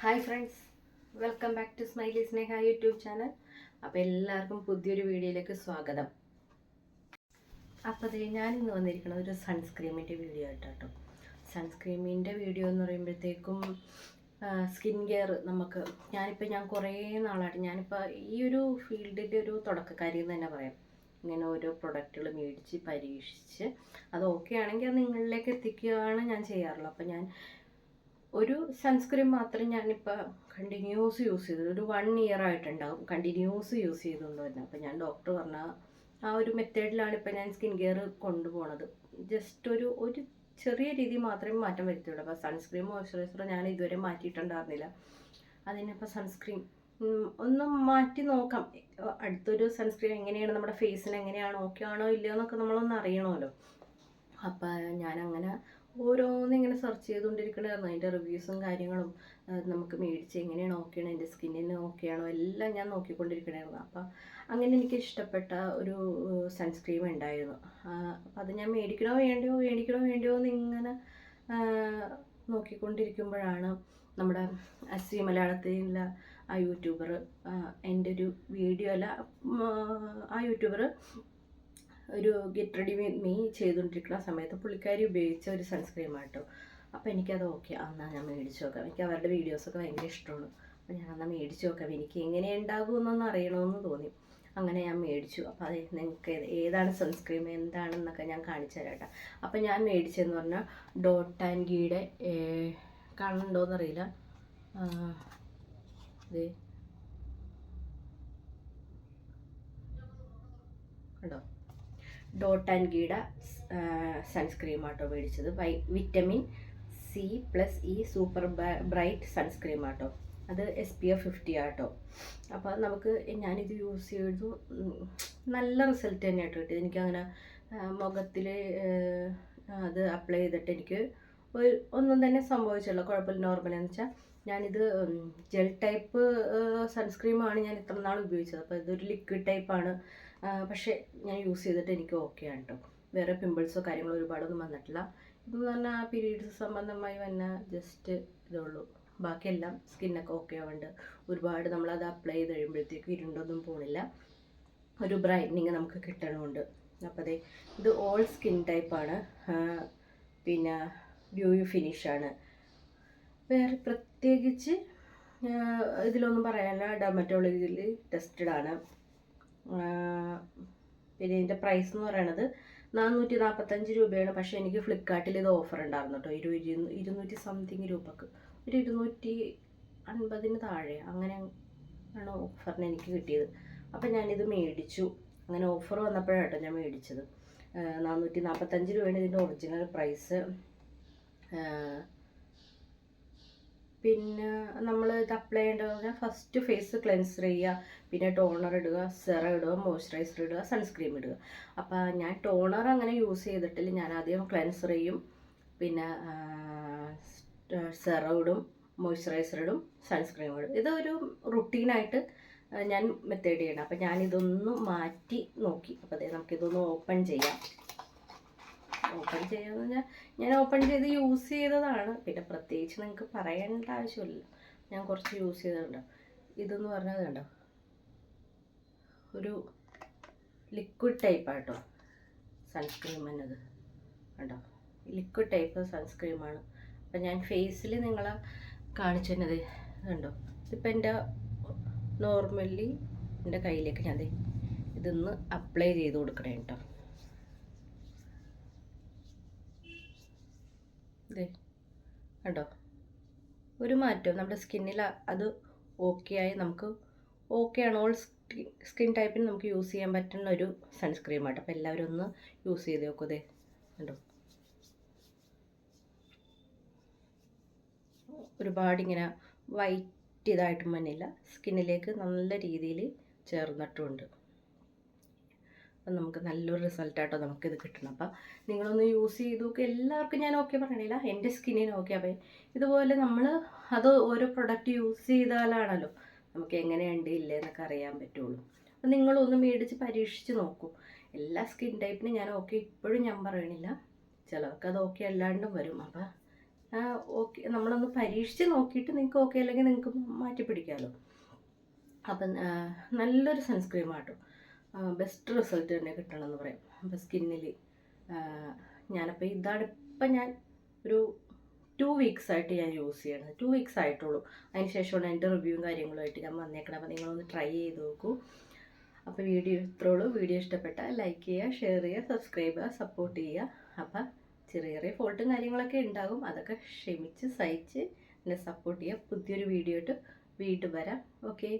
Hi friends welcome back to Smiley Sneha YouTube channel അപ്പോൾ എല്ലാവർക്കും പുതിയൊരു വീഡിയോയിലേക്ക് സ്വാഗതം. അപ്പോൾ അതേ ഞാനിന്ന് വന്നിരിക്കുന്നത് ഒരു സൺസ്ക്രീമിന്റെ വീഡിയോ ആയിട്ടാട്ടോ. സൺസ്ക്രീമിന്റെ വീഡിയോ എന്ന് പറയുമ്പോഴത്തേക്കും സ്കിൻ കെയർ നമുക്ക് ഞാനിപ്പോൾ ഞാൻ കുറേ നാളായിട്ട് ഞാനിപ്പോൾ ഈ ഒരു ഫീൽഡിന്റെ ഒരു തുടക്കക്കാരി എന്ന് തന്നെ പറയാം. ഇങ്ങനെ ഓരോ പ്രൊഡക്റ്റുകൾ മേടിച്ച് പരീക്ഷിച്ച് അത് ഓക്കെ ആണെങ്കിൽ അത് നിങ്ങളിലേക്ക് എത്തിക്കുകയാണ് ഞാൻ ചെയ്യാറുള്ളത്. അപ്പോൾ ഞാൻ ഒരു സൺസ്ക്രീം മാത്രം ഞാനിപ്പോൾ കണ്ടിന്യൂസ് യൂസ് ചെയ്തത് ഒരു വൺ ഇയർ ആയിട്ടുണ്ടാകും കണ്ടിന്യൂസ് യൂസ് ചെയ്തുകൊണ്ട് തന്നെ അപ്പോൾ ഞാൻ ഡോക്ടർ പറഞ്ഞ ആ ഒരു മെത്തേഡിലാണ് ഇപ്പോൾ ഞാൻ സ്കിൻ കെയർ കൊണ്ടുപോണത്. ജസ്റ്റ് ഒരു ഒരു ചെറിയ രീതി മാത്രമേ മാറ്റം വരുത്തുള്ളൂ. അപ്പോൾ സൺസ്ക്രീൻ മോയ്സ്ചറൈസർ ഞാൻ ഇതുവരെ മാറ്റിയിട്ടുണ്ടായിരുന്നില്ല. അതിനിപ്പോൾ സൺസ്ക്രീൻ ഒന്ന് മാറ്റി നോക്കാം. അടുത്തൊരു സൺസ്ക്രീൻ എങ്ങനെയാണ്? നമ്മുടെ ഫേസിന് എങ്ങനെയാണ്? ഓക്കെ ആണോ? ഇല്ലയോ എന്നൊക്കെ നമ്മളൊന്ന് അറിയണമല്ലോ. അപ്പം ഞാനങ്ങനെ ഓരോന്നിങ്ങനെ സെർച്ച് ചെയ്തുകൊണ്ടിരിക്കണമായിരുന്നു അതിന്റെ റിവ്യൂസും കാര്യങ്ങളും നമുക്ക് മേടിച്ച് എങ്ങനെയാണ് ഓക്കെയാണ് എന്റെ സ്കിന്നിന് ഓക്കെയാണോ എല്ലാം ഞാൻ നോക്കിക്കൊണ്ടിരിക്കണമായിരുന്നു അപ്പം അങ്ങനെ എനിക്ക് ഇഷ്ടപ്പെട്ട ഒരു സൺസ്ക്രീം ഉണ്ടായിരുന്നു. അപ്പം അത് ഞാൻ മേടിക്കണോ വേണ്ടയോ മേടിക്കണോ വേണ്ടയോ എന്ന് ഇങ്ങനെ നോക്കിക്കൊണ്ടിരിക്കുമ്പോഴാണ് നമ്മുടെ അസി മലയാളത്തിലുള്ള ആ യൂട്യൂബർ എന്റെ ഒരു വീഡിയോ അല്ല ആ യൂട്യൂബർ ഒരു ഗെറ്റ് റെഡി മീ ചെയ്തുകൊണ്ടിരിക്കുന്ന സമയത്ത് പുള്ളിക്കാരി ഉപയോഗിച്ച ഒരു സൺസ്ക്രീം ആട്ടോ അപ്പോൾ എനിക്കത് ഓക്കെ എന്നാൽ ഞാൻ മേടിച്ച് നോക്കാം. എനിക്ക് അവരുടെ വീഡിയോസൊക്കെ ഭയങ്കര ഇഷ്ടമാണ്. അപ്പോൾ ഞാൻ എന്നാൽ മേടിച്ച് നോക്കാം. എനിക്ക് എങ്ങനെ ഉണ്ടാകുമെന്നൊന്ന് അറിയണമെന്ന് തോന്നി. അങ്ങനെ ഞാൻ മേടിച്ചു. അപ്പോൾ അത് നിങ്ങൾക്ക് ഏതാണ് സൺസ്ക്രീം എന്താണെന്നൊക്കെ ഞാൻ കാണിച്ചു തരാം കേട്ടോ അപ്പോൾ ഞാൻ മേടിച്ചതെന്ന് പറഞ്ഞാൽ ഡോട്ട് ആൻഡ് ഗീയുടെ കാണുന്നുണ്ടോയെന്നറിയില്ല ഇത് കണ്ടോ? ഡോട്ട് ആൻഡ് ഗീഡ സൺസ്ക്രീം ആട്ടോ മേടിച്ചത് vitamin C plus E super bright sunscreen ആട്ടോ അത് എസ് പി എഫ് ഫിഫ്റ്റി ആട്ടോ. അപ്പോൾ നമുക്ക് ഞാനിത് യൂസ് ചെയ്തു. നല്ല റിസൾട്ട് തന്നെ ആട്ടോ കിട്ടിയത്. എനിക്കങ്ങനെ മുഖത്തിൽ അത് അപ്ലൈ ചെയ്തിട്ട് എനിക്ക് ഒരു ഒന്നും തന്നെ സംഭവിച്ചില്ല. കുഴപ്പമില്ല. നോർമൽ എന്ന് വെച്ചാൽ ഞാനിത് ജെൽ ടൈപ്പ് സൺസ്ക്രീമാണ് ഞാൻ ഇത്ര നാൾ ഉപയോഗിച്ചത്. അപ്പോൾ ഇതൊരു ലിക്വിഡ് ടൈപ്പാണ് പക്ഷേ ഞാൻ യൂസ് ചെയ്തിട്ട് എനിക്ക് ഓക്കെ ആണ് കേട്ടോ വേറെ പിമ്പിൾസോ കാര്യങ്ങളോ ഒരുപാടൊന്നും വന്നിട്ടില്ല. ഇതെന്ന് പറഞ്ഞാൽ പീരീഡ്സ് സംബന്ധമായി വന്ന ജസ്റ്റ് ഇതേ ഉള്ളൂ. ബാക്കിയെല്ലാം സ്കിന്നൊക്കെ ഓക്കെ ആവുന്നുണ്ട് ഒരുപാട് നമ്മളത് അപ്ലൈ ചെയ്ത് കഴിയുമ്പോഴത്തേക്കും ഇരുണ്ടൊന്നും പോണില്ല. ഒരു ബ്രൈറ്റനിങ് നമുക്ക് കിട്ടണമുണ്ട് അപ്പോൾ അതെ ഇത് ഓൾ സ്കിൻ ടൈപ്പാണ് പിന്നെ ഡ്യൂയു ഫിനിഷാണ് വേറെ പ്രത്യേകിച്ച് ഇതിലൊന്നും പറയാനില്ല. ഡെർമറ്റോളജിയിൽ ടെസ്റ്റഡ് ആണ്. പിന്നെ ഇതിന്റെ പ്രൈസ് എന്ന് പറയണത് നാനൂറ്റി നാൽപ്പത്തഞ്ച് രൂപയാണ്. പക്ഷേ എനിക്ക് ഫ്ലിപ്കാർട്ടിൽ ഇത് ഓഫർ ഉണ്ടായിരുന്നു കേട്ടോ ഇരു ഇരുന്നൂറ്റി സംതിങ് രൂപക്ക്. ഒരു ഇരുന്നൂറ്റി അൻപതിന് താഴെ അങ്ങനെ ആണ് ഓഫറിന് എനിക്ക് കിട്ടിയത്. അപ്പം ഞാനിത് മേടിച്ചു. അങ്ങനെ ഓഫർ വന്നപ്പോഴാട്ടോ ഞാൻ മേടിച്ചത്. നാനൂറ്റി നാൽപ്പത്തഞ്ച് രൂപയാണ് ഇതിന്റെ ഒറിജിനൽ പ്രൈസ് പിന്നെ നമ്മൾ ഇത് അപ്ലൈ ചെയ്യേണ്ടത് ഫസ്റ്റ് ഫേസ് ക്ലെൻസർ ചെയ്യുക. പിന്നെ ടോണർ ഇടുക സെറ ഇടുക മോയ്സ്ചറൈസർ ഇടുക സൺസ്ക്രീം ഇടുക. അപ്പോൾ ഞാൻ ടോണർ അങ്ങനെ യൂസ് ചെയ്തിട്ടില്ല. ഞാൻ ആദ്യം ക്ലെൻസർ ചെയ്യും. പിന്നെ സെറ ഇടും മോയ്സ്ചറൈസർ ഇടും സൺസ്ക്രീം ഇടും. ഇതൊരു റുട്ടീനായിട്ട് ഞാൻ മെത്തേഡ് ചെയ്യണം. അപ്പോൾ ഞാനിതൊന്ന് മാറ്റി നോക്കി. അപ്പോൾ അതെ നമുക്കിതൊന്ന് ഓപ്പൺ ചെയ്യാം. ഓപ്പൺ ചെയ്യുന്നത് ഞാൻ ഞാൻ ഓപ്പൺ ചെയ്ത് യൂസ് ചെയ്തതാണ്. പിന്നെ പ്രത്യേകിച്ച് നിങ്ങൾക്ക് പറയേണ്ട ആവശ്യമില്ല. ഞാൻ കുറച്ച് യൂസ് ചെയ്തിട്ടുണ്ട്. ഇതെന്ന് പറഞ്ഞത് കണ്ടോ? ഒരു ലിക്വിഡ് ടൈപ്പ് ആട്ടോ. സൺസ്ക്രീം എന്നത് കണ്ടോ? ലിക്വിഡ് ടൈപ്പ് സൺസ്ക്രീമാണ് അപ്പം ഞാൻ ഫേസിൽ നിങ്ങളെ കാണിച്ചു തന്നത് കണ്ടോ? ഇതിപ്പോൾ എന്റെ നോർമലി എന്റെ കയ്യിലേക്ക് ഞാൻ ഇതൊന്ന് അപ്ലൈ ചെയ്ത് കൊടുക്കണേ കേട്ടോ ഇതേ കണ്ടോ? ഒരു മാറ്റവും നമ്മുടെ സ്കിന്നിൽ അത് ഓക്കെ ആയി നമുക്ക് ഓക്കെ ആണ്. ഓൾ സ്കിൻ ടൈപ്പിന് നമുക്ക് യൂസ് ചെയ്യാൻ പറ്റുന്ന ഒരു സൺസ്ക്രീം ആട്ടോ. അപ്പോൾ എല്ലാവരും ഒന്ന് യൂസ് ചെയ്ത് നോക്കൂതേ കണ്ടോ? ഒരുപാട് ഇങ്ങനെ വൈറ്റ് ഇതായിട്ടും വന്നില്ല. സ്കിന്നിലേക്ക് നല്ല രീതിയിൽ ചേർന്നിട്ടുമുണ്ട് അപ്പം നമുക്ക് നല്ലൊരു റിസൾട്ടായിട്ടോ നമുക്കിത് കിട്ടണം. അപ്പം നിങ്ങളൊന്ന് യൂസ് ചെയ്ത് നോക്കുക എല്ലാവർക്കും ഞാൻ ഓക്കെ പറയണില്ല എന്റെ സ്കിന്നിന് ഓക്കെ അപ്പം ഇതുപോലെ നമ്മൾ അത് ഓരോ പ്രൊഡക്റ്റ് യൂസ് ചെയ്താലാണല്ലോ നമുക്ക് എങ്ങനെയുണ്ട് ഇല്ലേ എന്നൊക്കെ അറിയാൻ പറ്റുള്ളൂ. അപ്പം നിങ്ങളൊന്ന് മേടിച്ച് പരീക്ഷിച്ച് നോക്കൂ. എല്ലാ സ്കിൻ ടൈപ്പിനും ഞാൻ ഓക്കെ ഇപ്പോഴും ഞാൻ പറയണില്ല. ചിലർക്ക് അത് ഓക്കെ അല്ലാണ്ടും വരും. അപ്പം ഓക്കെ നമ്മളൊന്ന് പരീക്ഷിച്ച് നോക്കിയിട്ട് നിങ്ങൾക്ക് ഓക്കെ അല്ലെങ്കിൽ നിങ്ങൾക്ക് മാറ്റി പിടിക്കാമല്ലോ അപ്പം നല്ലൊരു സൺസ്ക്രീം ആട്ടോ ബെസ്റ്റ് റിസൾട്ട് തന്നെ കിട്ടണമെന്ന് പറയും. അപ്പം സ്കിന്നിൽ ഞാനപ്പോൾ ഇതാണ് ഇപ്പം ഞാൻ ഒരു ടു വീക്സ് ആയിട്ട് ഞാൻ യൂസ് ചെയ്യണത്. ടു വീക്സ് ആയിട്ടുള്ളൂ. അതിന് ശേഷമാണ് എന്റെ റിവ്യൂവും കാര്യങ്ങളുമായിട്ട് ഞാൻ വന്നേക്കണം അപ്പോൾ നിങ്ങളൊന്ന് ട്രൈ ചെയ്ത് നോക്കൂ. അപ്പോൾ വീഡിയോ ഇത്രയുള്ളൂ വീഡിയോ ഇഷ്ടപ്പെട്ടാൽ ലൈക്ക് ചെയ്യുക ഷെയർ ചെയ്യുക സബ്സ്ക്രൈബ് ചെയ്യുക സപ്പോർട്ട് ചെയ്യുക. അപ്പം ചെറിയ ചെറിയ ഫോൾട്ടും കാര്യങ്ങളൊക്കെ ഉണ്ടാകും. അതൊക്കെ ക്ഷമിച്ച് സഹിച്ച് എന്നെ സപ്പോർട്ട് ചെയ്യുക. പുതിയൊരു വീഡിയോ ആയിട്ട് വീണ്ടും വരാം. ഓക്കെ